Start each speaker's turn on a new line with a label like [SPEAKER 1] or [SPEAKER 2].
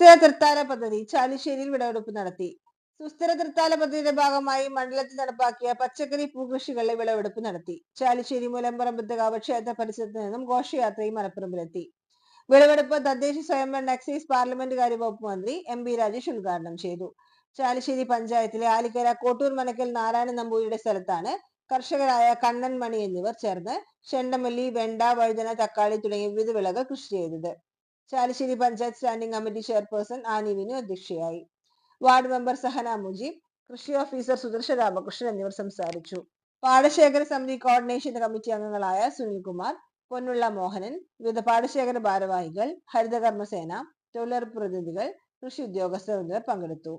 [SPEAKER 1] സുസ്ഥിര തൃത്താല പദ്ധതി ചാലിശ്ശേരിയിൽ വിളവെടുപ്പ് നടത്തി. സുസ്ഥിര തൃത്താല പദ്ധതിയുടെ ഭാഗമായി മണ്ഡലത്തിൽ നടപ്പാക്കിയ പച്ചക്കറി പൂകൃഷികളിലെ വിളവെടുപ്പ് നടത്തി. ചാലിശ്ശേരി മുലമ്പറമ്പത്തുകാവ് ക്ഷേത്ര പരിസരത്ത് നിന്നും ഘോഷയാത്രയും മലപ്പുറമ്പിലെത്തി വിളവെടുപ്പ് തദ്ദേശ സ്വയംഭരണ എക്സൈസ് പാർലമെന്റ് കാര്യവകുപ്പ് മന്ത്രി എം ബി രാജേഷ് ഉദ്ഘാടനം ചെയ്തു. ചാലിശ്ശേരി പഞ്ചായത്തിലെ ആലിക്കര കോട്ടൂർ മനക്കൽ നാരായണ നമ്പൂരിയുടെ സ്ഥലത്താണ് കർഷകരായ കണ്ണൻ മണി എന്നിവർ ചേർന്ന് ചെണ്ടമല്ലി വെണ്ട വഴുതന തക്കാളി തുടങ്ങിയ വിവിധ വിളകൾ കൃഷി ചെയ്തത്. Chalissery panchayat standing committee chairperson Annie Vinu അധ്യക്ഷയായി. വാർഡ് മെമ്പർ സഹന മുജീബ് കൃഷി ഓഫീസർ സുദർശ രാമകൃഷ്ണൻ എന്നിവർ സംസാരിച്ചു. പാടശേഖര സമിതി കോർഡിനേഷൻ കമ്മിറ്റി അംഗങ്ങളായ സുനിൽകുമാർ പൊന്നുള്ള മോഹനൻ വിവിധ പാടശേഖര ഭാരവാഹികൾ ഹരിതകർമ്മസേന തൊഴിലുറപ്പ് പ്രതിനിധികൾ കൃഷി ഉദ്യോഗസ്ഥർ എന്നിവർ പങ്കെടുത്തു.